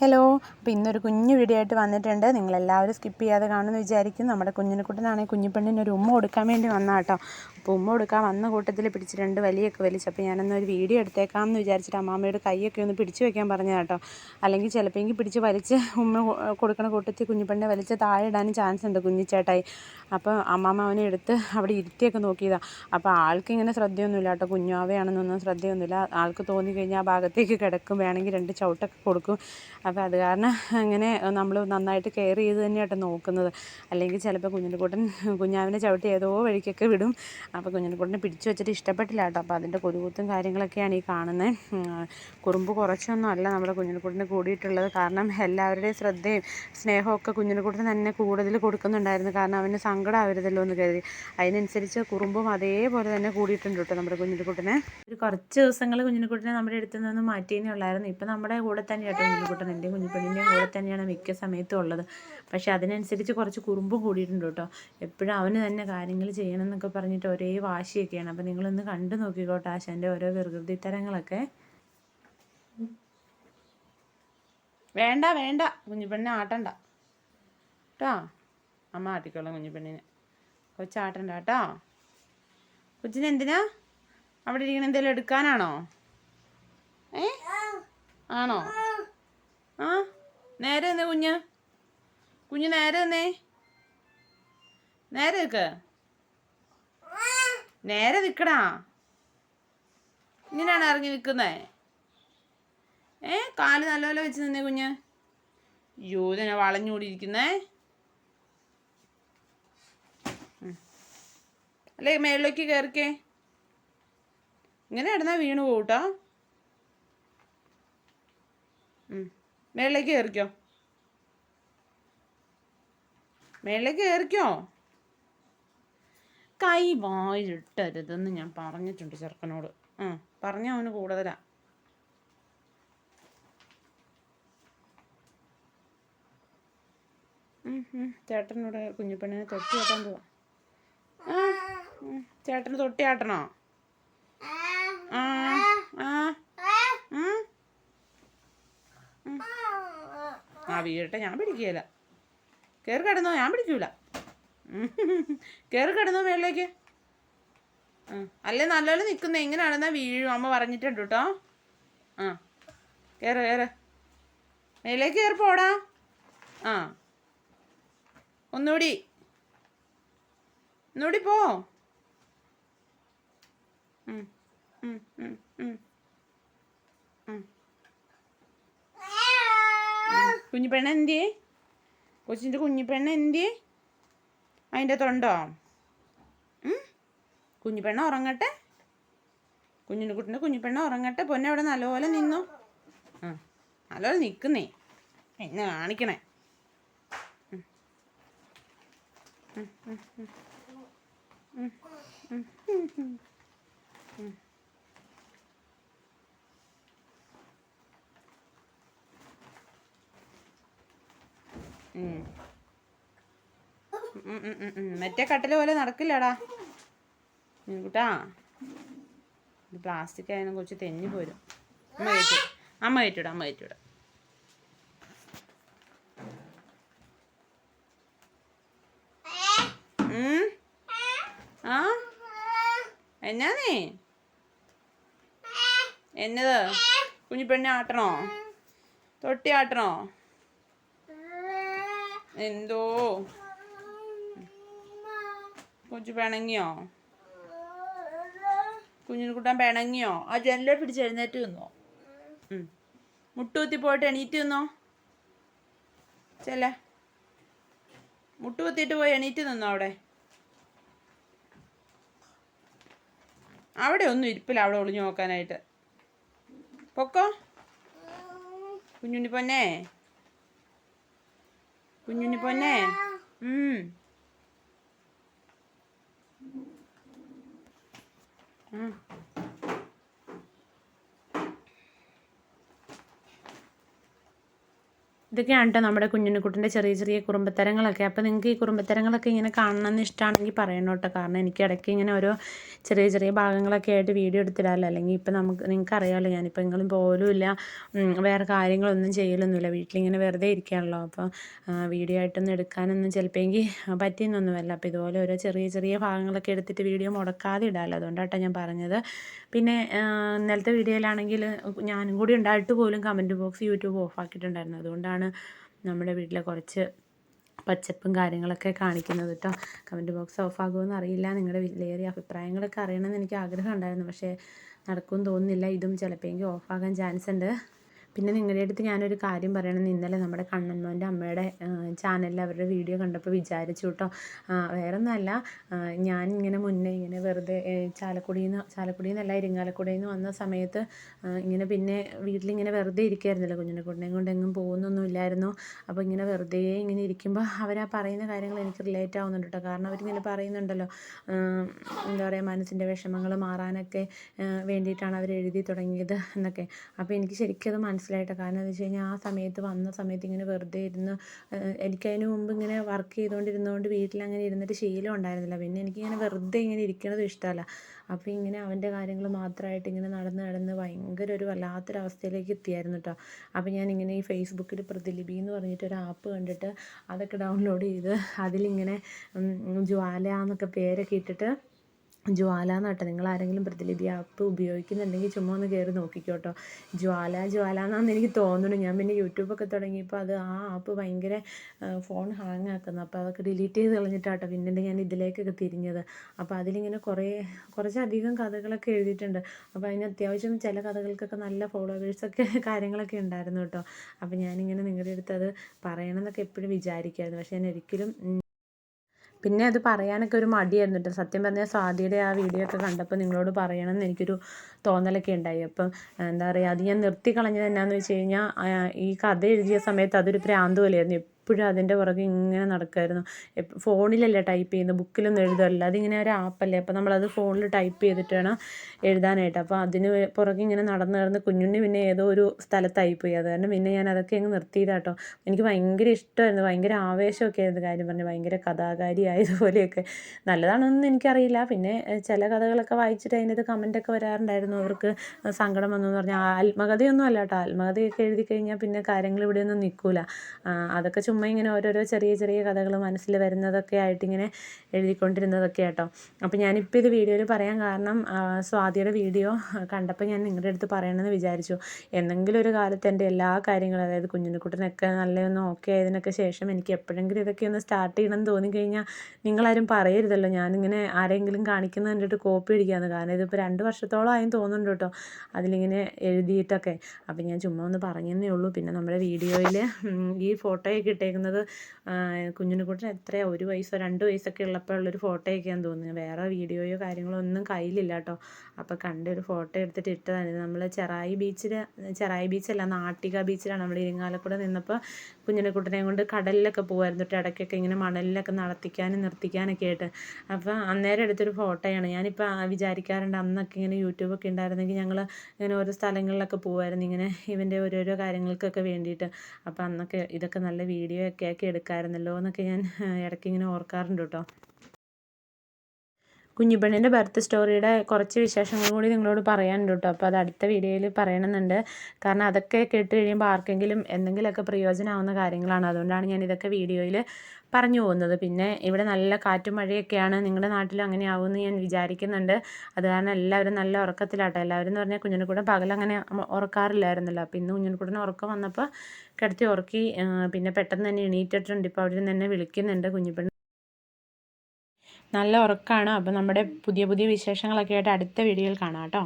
Hello അപ്പോൾ ഇന്നൊരു കുഞ്ഞു വീഡിയോ ആയിട്ട് വന്നിട്ടുണ്ട്. നിങ്ങളെല്ലാവരും സ്കിപ്പ് ചെയ്യാതെ കാണുമെന്ന് വിചാരിക്കും. നമ്മുടെ കുഞ്ഞിനെ കുഞ്ഞിനെക്കുട്ടനാണെങ്കിൽ കുഞ്ഞിപ്പെണ്ണിന് ഒരു ഉമ്മ കൊടുക്കാൻ വേണ്ടി വന്ന കേട്ടോ അപ്പോൾ ഉമ്മ കൊടുക്കാൻ വന്ന കൂട്ടത്തിൽ പിടിച്ച് രണ്ട് വലിയൊക്കെ വലിച്ചു അപ്പോൾ ഞാനൊന്നൊരു വീഡിയോ എടുത്തേക്കാം എന്ന് വിചാരിച്ചിട്ട് അമ്മാമ്മയുടെ കൈയൊക്കെ ഒന്ന് പിടിച്ച് വെക്കാൻ പറഞ്ഞ കേട്ടോ അല്ലെങ്കിൽ ചിലപ്പോൾ എങ്കിൽ പിടിച്ച് വലിച്ച് ഉമ്മ കൊടുക്കണ കൂട്ടത്തിൽ കുഞ്ഞിപ്പെണ്ണിനെ വലിച്ച് താഴെ ഇടാനും ചാൻസ് ഉണ്ട് കുഞ്ഞിച്ചേട്ടായി. അപ്പോൾ അമ്മാമ്മ അവനെ എടുത്ത് അവിടെ ഇരുത്തിയൊക്കെ നോക്കിയതാണ് അപ്പോൾ ആൾക്ക് ഇങ്ങനെ ശ്രദ്ധയൊന്നുമില്ല കേട്ടോ കുഞ്ഞാവയാണെന്നൊന്നും ശ്രദ്ധയൊന്നുമില്ല. ആൾക്ക് തോന്നി കഴിഞ്ഞാൽ ആ ഭാഗത്തേക്ക് കിടക്കും. വേണമെങ്കിൽ രണ്ട് ചവിട്ടൊക്കെ കൊടുക്കും. അപ്പോൾ അത് കാരണം അങ്ങനെ നമ്മൾ നന്നായിട്ട് കെയർ ചെയ്ത് തന്നെയാട്ടോ നോക്കുന്നത്. അല്ലെങ്കിൽ ചിലപ്പോൾ കുഞ്ഞിനെക്കൂട്ടൻ കുഞ്ഞാവിനെ ചവിട്ടി ഏതോ വഴിക്കൊക്കെ വിടും. അപ്പോൾ കുഞ്ഞിനെക്കൂട്ടനെ പിടിച്ചു വെച്ചിട്ട് ഇഷ്ടപ്പെട്ടില്ല കേട്ടോ. അപ്പോൾ അതിന്റെ കൊതുകുത്തും കാര്യങ്ങളൊക്കെയാണ് ഈ കാണുന്നത് കുറുമ്പ് കുറച്ചൊന്നും അല്ല നമ്മുടെ കുഞ്ഞിനെക്കൂട്ടിന് കൂടിയിട്ടുള്ളത്. കാരണം എല്ലാവരുടെയും ശ്രദ്ധയും സ്നേഹമൊക്കെ കുഞ്ഞിനെക്കൂട്ടിന് തന്നെ കൂടുതൽ കൊടുക്കുന്നുണ്ടായിരുന്നു. കാരണം അവന് സങ്കടം ആവരുതല്ലോ എന്ന് കരുതി. അതിനനുസരിച്ച് കുറുമ്പും അതേപോലെ തന്നെ കൂടിയിട്ടുണ്ട് കേട്ടോ നമ്മുടെ കുഞ്ഞിനെക്കൂട്ടിനെ ഒരു കുറച്ച് ദിവസങ്ങൾ കുഞ്ഞിനെക്കൂട്ടിനെ നമ്മുടെ അടുത്ത് നിന്ന് മാറ്റിയേ ഉള്ളായിരുന്നു. ഇപ്പം നമ്മുടെ കൂടെ തന്നെയാട്ടോ കുഞ്ഞിനെക്കൂട്ടൻ എന്റെയും കുഞ്ഞിപ്പെണ്ണിന്റെയും കൂടെ തന്നെയാണ് മിക്ക സമയത്തും ഉള്ളത്. പക്ഷേ അതിനനുസരിച്ച് കുറച്ച് കുറുമ്പും കൂടിയിട്ടുണ്ട് കേട്ടോ. എപ്പോഴും അവന് തന്നെ കാര്യങ്ങൾ ചെയ്യണം എന്നൊക്കെ പറഞ്ഞിട്ട് ഒരേ വാശിയൊക്കെയാണ്. അപ്പോൾ നിങ്ങളൊന്ന് കണ്ടു നോക്കിക്കോട്ടെ ആശാന്റെ ഓരോ വികൃതിത്തരങ്ങളൊക്കെ വേണ്ട വേണ്ട. കുഞ്ഞിപ്പെണ്ണിനെ ആട്ടണ്ട. കേട്ടോ? അമ്മ ആട്ടിക്കോളാം കുഞ്ഞിപ്പെണ്ണിനെ. കൊച്ചാട്ടണ്ട കേട്ടോ? കൊച്ചിന് എന്തിനാ? അവിടെ ഇരിക്കണ എന്തെങ്കിലും എടുക്കാനാണോ? ഏ? ആണോ? ആ നേരെ നിന്നേ കുഞ്ഞ്? കുഞ്ഞ് നേരെ നിന്നേ നേരെ നിൽക്ക്. നേരെ നിൽക്കടാ. ഇങ്ങനെയാണ് ഇറങ്ങി നിൽക്കുന്നേ. ഏ കാൽ നല്ലപോലെ വെച്ച് നിന്നേ കുഞ്ഞ്. അയ്യോ ഇതിനെ വളഞ്ഞൂടിയിരിക്കുന്നേ അല്ലേ മേളിലേക്ക് കയറിക്കേ. ഇങ്ങനെ ഇടന്നാ വീണ് പോകൂട്ടോ മേളിലേക്ക് കയറിക്കോ. മേളിലേക്ക് കയറിക്കോ. കൈ വായിലിട്ടരുതെന്ന് ഞാൻ പറഞ്ഞിട്ടുണ്ട് ചെറുക്കനോട്. ആ പറഞ്ഞ അവന് കൂടുതലാ. ചേട്ടനോട് കുഞ്ഞിപ്പെണ്ണിനെ തൊട്ടി ആട്ടാൻ പോവാ. ചേട്ടന് തൊട്ടി ആട്ടണോ? ആ ആ ആ വീട്ടെ ഞാൻ പിടിക്കുകയില്ല. കയറി കിടന്നോ ഞാൻ പിടിക്കൂല. കയറി കിടന്നോ മേളിലേക്ക്. അല്ലേ നല്ലപോലെ നിൽക്കുന്ന എങ്ങനെയാണെന്നാ വീഴും. അമ്മ പറഞ്ഞിട്ടുണ്ട് കേട്ടോ. ആ കയറ് കയറ് മേലേക്ക് കയറി പോടാ. ആ ഒന്നുകൂടി. ഒന്നുകൂടി പോ. ഉം ഉം ഉം ഉം ഉം. കുഞ്ഞിപ്പെണ്ണ എന്തി കൊച്ചിന്റെ കുഞ്ഞിപ്പെണ്ണ എന്തി അതിന്റെ തൊണ്ടോ കുഞ്ഞിപ്പെണ്ണ ഉറങ്ങട്ടെ? കുഞ്ഞിന്റെ കുട്ടിന്റെ കുഞ്ഞിപ്പെണ്ണ ഉറങ്ങട്ടെ? പൊന്നെ അവിടെ നല്ലപോലെ നിന്നു. ആ നല്ലപോലെ നിൽക്കുന്നേ എന്നെ കാണിക്കണേ. മറ്റേ കട്ടൽ പോലെ നടക്കില്ലടാ. കുട്ടാ പ്ലാസ്റ്റിക് ആയതിനെ കുറിച്ച് തെന്നി പോരും. അമ്മ കയറ്റി അമ്മ കയറ്റിവിടാം അമ്മ കയറ്റിവിടാം ആ? എന്നാന്നേ? എന്നത്? കുഞ്ഞിപ്പെണ്ണെ ആട്ടണോ? തൊട്ടി ആട്ടണോ? എന്തോ? കൊച്ചു പിണങ്ങിയോ? കുഞ്ഞിന് കൂട്ടാൻ പിണങ്ങിയോ? ആ ജനലെ പിടിച്ച് എഴുന്നേറ്റ് നിന്നോ? മുട്ടുകുത്തി പോയിട്ട് എണീറ്റ് നിന്നോ? ചെല്ല. മുട്ടുകുത്തിയിട്ട് പോയി എണീറ്റ് നിന്നോ അവിടെ? അവിടെ ഒന്നും ഇരിപ്പില്ല അവിടെ ഒളിഞ്ഞു നോക്കാനായിട്ട്. പൊക്കോ? കുഞ്ഞുണ്ണി പൊന്നേ കുഞ്ഞുണ്ണി പൊന്നെ ഇതൊക്കെയാണ് കേട്ടോ നമ്മുടെ കുഞ്ഞുണ്ണിക്കുട്ടന്റെ ചെറിയ ചെറിയ കുറുമ്പത്തരങ്ങളൊക്കെ. അപ്പോൾ നിങ്ങൾക്ക് ഈ കുറുമ്പത്തരങ്ങളൊക്കെ ഇങ്ങനെ കാണണമെന്ന് ഇഷ്ടമാണെങ്കിൽ പറയണം കേട്ടോ കാരണം എനിക്ക് ഇടയ്ക്ക് ഇങ്ങനെ ഓരോ ചെറിയ ചെറിയ ഭാഗങ്ങളൊക്കെ ആയിട്ട് വീഡിയോ എടുത്തിടാമല്ലോ അല്ലെങ്കിൽ ഇപ്പം നമുക്ക് നിങ്ങൾക്ക് അറിയാമല്ലോ ഞാനിപ്പോൾ എങ്കിലും പോലും ഇല്ല. ഉം, വേറെ കാര്യങ്ങളൊന്നും ചെയ്യലൊന്നുമില്ല. വീട്ടിലിങ്ങനെ വെറുതെ ഇരിക്കുകയാണല്ലോ അപ്പോൾ വീഡിയോ ആയിട്ടൊന്നും എടുക്കാനൊന്നും ചിലപ്പോൾ എങ്കിൽ പറ്റിയെന്നൊന്നുമല്ല. അപ്പോൾ ഇതുപോലെ ഓരോ ചെറിയ ചെറിയ ഭാഗങ്ങളൊക്കെ എടുത്തിട്ട് വീഡിയോ മുടക്കാതെ ഇടാമല്ലോ അതുകൊണ്ടാട്ടോ ഞാൻ പറഞ്ഞത്. പിന്നെ ഇന്നലത്തെ വീഡിയോയിലാണെങ്കിൽ ഞാനും കൂടി ഉണ്ടായിട്ട് പോലും കമന്റ് ബോക്സ് യൂട്യൂബ് ഓഫ് ആക്കിയിട്ടുണ്ടായിരുന്നു. അതുകൊണ്ടാണ് നമ്മുടെ വീട്ടിലെ കുറച്ച് പച്ചപ്പും കാര്യങ്ങളൊക്കെ കാണിക്കുന്നത് കേട്ടോ. കമന്റ് ബോക്സ് ഓഫ് ആകുമെന്ന് അറിയില്ല. നിങ്ങളുടെ വിലയേറിയ അഭിപ്രായങ്ങളൊക്കെ അറിയണമെന്ന് എനിക്ക് ആഗ്രഹം ഉണ്ടായിരുന്നു പക്ഷേ നടക്കുമെന്ന് തോന്നുന്നില്ല. ഇതും ചിലപ്പോൾ ഓഫാകാൻ ചാൻസ് ഉണ്ട്. പിന്നെ നിങ്ങളുടെ അടുത്ത് ഞാനൊരു കാര്യം പറയണമെന്ന് ഇന്നലെ നമ്മുടെ കണ്ണൻമോന്റെ അമ്മയുടെ ചാനലിൽ അവരുടെ വീഡിയോ കണ്ടപ്പോൾ വിചാരിച്ചു കേട്ടോ. വേറെ ഒന്നുമല്ല ഞാൻ ഇങ്ങനെ മുന്നേ ഇങ്ങനെ വെറുതെ ചാലക്കുടിയിൽ നിന്ന് ചാലക്കുടിയിൽ നിന്നല്ല ഇരിങ്ങാലക്കുടയിൽ നിന്ന് വന്ന സമയത്ത് ഇങ്ങനെ പിന്നെ വീട്ടിലിങ്ങനെ വെറുതെ ഇരിക്കുകയായിരുന്നല്ലോ കുഞ്ഞിനെ കൊണ്ടെങ്ങും കൊണ്ട് ഇല്ലായിരുന്നു. അപ്പോൾ ഇങ്ങനെ വെറുതെ ഇങ്ങനെ ഇരിക്കുമ്പോൾ അവരാ പറയുന്ന കാര്യങ്ങൾ എനിക്ക് റിലേറ്റ് ആവുന്നുണ്ട് കേട്ടോ കാരണം അവരിങ്ങനെ പറയുന്നുണ്ടല്ലോ. എന്താ പറയുക മനസ്സിന്റെ വിഷമങ്ങൾ മാറാനൊക്കെ വേണ്ടിയിട്ടാണ് അവർ എഴുതി തുടങ്ങിയത് എന്നൊക്കെ. അപ്പോൾ എനിക്ക് ശരിക്കും അത് മനസ്സിലായിട്ടോ. കാരണം എന്ന് വെച്ച് കഴിഞ്ഞാൽ ആ സമയത്ത് വന്ന സമയത്ത് ഇങ്ങനെ വെറുതെ ഇരുന്ന് എനിക്ക് എനിക്കതിന് മുമ്പ് ഇങ്ങനെ വർക്ക് ചെയ്തുകൊണ്ടിരുന്നതുകൊണ്ട് വീട്ടിൽ അങ്ങനെ ഇരുന്നിട്ട് ശീലം ഉണ്ടായിരുന്നില്ല. പിന്നെ എനിക്കിങ്ങനെ വെറുതെ ഇങ്ങനെ ഇരിക്കണതും ഇഷ്ടമല്ല. അപ്പോൾ ഇങ്ങനെ അവന്റെ കാര്യങ്ങൾ മാത്രമായിട്ട് ഇങ്ങനെ നടന്ന് നടന്ന് ഭയങ്കര ഒരു വല്ലാത്തൊരവസ്ഥയിലേക്ക് എത്തിയായിരുന്നു കേട്ടോ അപ്പോൾ ഞാൻ ഇങ്ങനെ ഈ ഫേസ്ബുക്കിൽ പ്രതിലിപി എന്ന് പറഞ്ഞിട്ട് ഒരു ആപ്പ് കണ്ടിട്ട് അതൊക്കെ ഡൗൺലോഡ് ചെയ്ത് അതിലിങ്ങനെ ജ്വാല എന്നൊക്കെ പേരൊക്കെ ഇട്ടിട്ട് ജ്വാല എന്നാട്ടോ നിങ്ങൾ ആരെങ്കിലും പ്രതിലിപി ആപ്പ് ഉപയോഗിക്കുന്നുണ്ടെങ്കിൽ ചുമ്മാ ഒന്ന് കയറി നോക്കിക്കോട്ടോ. ജ്വാല ജ്വാല എന്നാന്ന് എനിക്ക് തോന്നുന്നു. ഞാൻ പിന്നെ യൂട്യൂബൊക്കെ തുടങ്ങിയപ്പോൾ അത് ആ ആപ്പ് ഭയങ്കര ഫോൺ ഹാങ് ആക്കുന്നു. അപ്പോൾ അതൊക്കെ ഡിലീറ്റ് ചെയ്ത് കളഞ്ഞിട്ടാട്ടോ പിന്നീട് ഞാൻ ഇതിലേക്കൊക്കെ തിരിഞ്ഞത്. അപ്പോൾ അതിലിങ്ങനെ കുറേ കുറച്ചധികം കഥകളൊക്കെ എഴുതിയിട്ടുണ്ട്. അപ്പോൾ അതിന് അത്യാവശ്യം ചില കഥകൾക്കൊക്കെ നല്ല ഫോളോവേഴ്സൊക്കെ കാര്യങ്ങളൊക്കെ ഉണ്ടായിരുന്നു കേട്ടോ. അപ്പോൾ ഞാനിങ്ങനെ നിങ്ങളുടെ അടുത്ത് അത് പറയണമെന്നൊക്കെ എപ്പോഴും വിചാരിക്കുമായിരുന്നു. പക്ഷേ ഞാൻ ഒരിക്കലും പിന്നെ അത് പറയാനൊക്കെ ഒരു മടിയായിരുന്നു കേട്ടോ സത്യം പറഞ്ഞാൽ സ്വാതിയുടെ ആ വീഡിയോ ഒക്കെ കണ്ടപ്പോൾ നിങ്ങളോട് പറയണമെന്ന് എനിക്കൊരു തോന്നലൊക്കെ ഉണ്ടായി. അപ്പം എന്താ പറയുക അത് ഞാൻ നിർത്തി കളഞ്ഞത് എന്നാന്ന് വെച്ച് കഴിഞ്ഞാൽ ഈ കഥ എഴുതിയ സമയത്ത് അതൊരു ഭ്രാന്ത് പോലെയായിരുന്നു. എപ്പോഴും അതിന്റെ പുറകെ ഇങ്ങനെ നടക്കുമായിരുന്നു ഫോണിലല്ല ടൈപ്പ് ചെയ്യുന്നത്? ബുക്കിലൊന്നും എഴുതാറില്ല അതിങ്ങനെ ഒരു ആപ്പല്ലേ? അപ്പോൾ നമ്മളത് ഫോണിൽ ടൈപ്പ് ചെയ്തിട്ട് വേണം എഴുതാനായിട്ട്. അപ്പോൾ അതിന് പുറകെ ഇങ്ങനെ നടന്ന് നടന്ന് കുഞ്ഞുണ്ണി പിന്നെ ഏതോ ഒരു സ്ഥലത്തായിപ്പോയി അത് കാരണം പിന്നെ ഞാൻ അതൊക്കെ അങ്ങ് നിർത്തിയതാട്ടോ. എനിക്ക് ഭയങ്കര ഇഷ്ടമായിരുന്നു. ഭയങ്കര ആവേശമൊക്കെ ആയിരുന്നു. കാര്യം പറഞ്ഞു ഭയങ്കര കഥാകാരി ആയതുപോലെയൊക്കെ. നല്ലതാണോന്നും എനിക്കറിയില്ല. പിന്നെ ചില കഥകളൊക്കെ വായിച്ചിട്ട് അതിനകത്ത് കമന്റൊക്കെ വരാറുണ്ടായിരുന്നു. അവർക്ക് സങ്കടം വന്നു എന്ന് പറഞ്ഞാൽ ആത്മകഥയൊന്നും അല്ല കേട്ടോ. ആത്മകഥയൊക്കെ എഴുതി കഴിഞ്ഞാൽ പിന്നെ കാര്യങ്ങൾ ഇവിടെയൊന്നും നിൽക്കില്ല അതൊക്കെ ചുമ്മാ ഇങ്ങനെ ഓരോരോ ചെറിയ ചെറിയ കഥകൾ മനസ്സിൽ വരുന്നതൊക്കെ ആയിട്ട് ഇങ്ങനെ എഴുതിക്കൊണ്ടിരുന്നതൊക്കെ കേട്ടോ അപ്പോൾ ഞാനിപ്പോൾ ഇത് വീഡിയോയിൽ പറയാൻ കാരണം സ്വാതിയുടെ വീഡിയോ കണ്ടപ്പോൾ ഞാൻ നിങ്ങളുടെ അടുത്ത് പറയണമെന്ന് വിചാരിച്ചു. എന്തെങ്കിലും ഒരു കാലത്ത് എന്റെ എല്ലാ കാര്യങ്ങളും അതായത് കുഞ്ഞിനെക്കുട്ടനൊക്കെ നല്ലതൊന്നും ഓക്കെ ആയതിനൊക്കെ ശേഷം എനിക്ക് എപ്പോഴെങ്കിലും ഇതൊക്കെ ഒന്ന് സ്റ്റാർട്ട് ചെയ്യണം ചെയ്യണമെന്ന് തോന്നിക്കഴിഞ്ഞാൽ നിങ്ങളാരും പറയരുതല്ലോ. ഞാനിങ്ങനെ ആരെങ്കിലും കാണിക്കുന്നത് കണ്ടിട്ട് കോപ്പി അടിക്കാമെന്ന് കാരണം ഇതിപ്പോൾ രണ്ട് വർഷത്തോളം ആയെന്ന് തോന്നുന്നുണ്ട് കേട്ടോ അതിലിങ്ങനെ എഴുതിയിട്ടൊക്കെ. അപ്പം ഞാൻ ചുമ്മാ ഒന്ന് പറഞ്ഞതേ ഉള്ളൂ. പിന്നെ നമ്മുടെ വീഡിയോയിൽ ഈ ഫോട്ടോയൊക്കെ ഇട്ടേക്കുന്നത് കുഞ്ഞിനെക്കുട്ടൻ എത്രയാണ് ഒരു വയസ്സോ രണ്ട് വയസ്സൊക്കെ ഉള്ളപ്പോഴുള്ളൊരു ഫോട്ടോയൊക്കെയാന്ന് തോന്നുന്നത് വേറെ വീഡിയോയോ കാര്യങ്ങളോ ഒന്നും കയ്യിലില്ല കേട്ടോ. അപ്പോൾ കണ്ട ഒരു ഫോട്ടോ എടുത്തിട്ട് ഇട്ടതാണ്. നമ്മൾ ചെറായി ബീച്ചിൽ ചെറായി ബീച്ചല്ല നാട്ടിക ബീച്ചിലാണ് നമ്മൾ ഇരിങ്ങാലക്കുട നിന്നപ്പോൾ കുഞ്ഞിനെക്കുട്ടനെയും കൊണ്ട് കടലിലൊക്കെ പോകുമായിരുന്നു തൊട്ട് ഇടയ്ക്കൊക്കെ ഇങ്ങനെ മണലിലൊക്കെ നടത്തിക്കാനും നിർത്തിക്കാനൊക്കെ ആയിട്ട്. അപ്പോൾ അന്നേരം എടുത്തൊരു ഫോട്ടോയാണ്. ഞാനിപ്പോൾ വിചാരിക്കാറുണ്ട് അന്നൊക്കെ ഇങ്ങനെ യൂട്യൂബൊക്കെ ഉണ്ടായിരുന്നെങ്കിൽ ഞങ്ങൾ ഇങ്ങനെ ഓരോ സ്ഥലങ്ങളിലൊക്കെ പോകുമായിരുന്നു ഇങ്ങനെ ഇവന്റെ ഓരോരോ കാര്യങ്ങൾക്കൊക്കെ വേണ്ടിയിട്ട്. അപ്പോൾ അന്നൊക്കെ ഇതൊക്കെ നല്ല വീഡിയോ ഒക്കെ ആക്കി എടുക്കാമായിരുന്നല്ലോ എന്നൊക്കെ ഞാൻ ഇടയ്ക്ക് ഇങ്ങനെ ഓർക്കാറുണ്ട് കേട്ടോ. കുഞ്ഞിപ്പെണ്ണിന്റെ ബർത്ത് സ്റ്റോറിയുടെ കുറച്ച് വിശേഷങ്ങൾ കൂടി നിങ്ങളോട് പറയാനുണ്ട് കേട്ടോ. അപ്പോൾ അത് അടുത്ത വീഡിയോയിൽ പറയണമെന്നുണ്ട്. കാരണം അതൊക്കെ കേട്ട് കഴിയുമ്പോൾ ആർക്കെങ്കിലും എന്തെങ്കിലുമൊക്കെ പ്രയോജനമാവുന്ന കാര്യങ്ങളാണ്. അതുകൊണ്ടാണ് ഞാൻ ഇതൊക്കെ വീഡിയോയിൽ പറഞ്ഞു പോകുന്നത്. പിന്നെ ഇവിടെ നല്ല കാറ്റും മഴയൊക്കെയാണ്. നിങ്ങളുടെ നാട്ടിലും അങ്ങനെ ആവുമെന്ന് ഞാൻ വിചാരിക്കുന്നുണ്ട്. അത് കാരണം എല്ലാവരും നല്ല ഉറക്കത്തിലാട്ടോ. എല്ലാവരും എന്ന് പറഞ്ഞാൽ കുഞ്ഞിനെ കൂടെ പകലങ്ങനെ ഉറക്കാറില്ലായിരുന്നല്ലോ. അപ്പോൾ ഇന്ന് കുഞ്ഞിനെ കൂടെ ഉറക്കം വന്നപ്പോൾ കിടത്തി ഉറക്കി പിന്നെ പെട്ടെന്ന് തന്നെ എണീറ്റിട്ടുണ്ട്. ഇപ്പോൾ അവിടെ നിന്ന് തന്നെ വിളിക്കുന്നുണ്ട് കുഞ്ഞിപ്പെണ്ണ് നല്ല ഉറക്കമാണ് അപ്പോൾ നമ്മുടെ പുതിയ പുതിയ വിശേഷങ്ങളൊക്കെ ആയിട്ട് അടുത്ത വീഡിയോയിൽ കാണാം കേട്ടോ.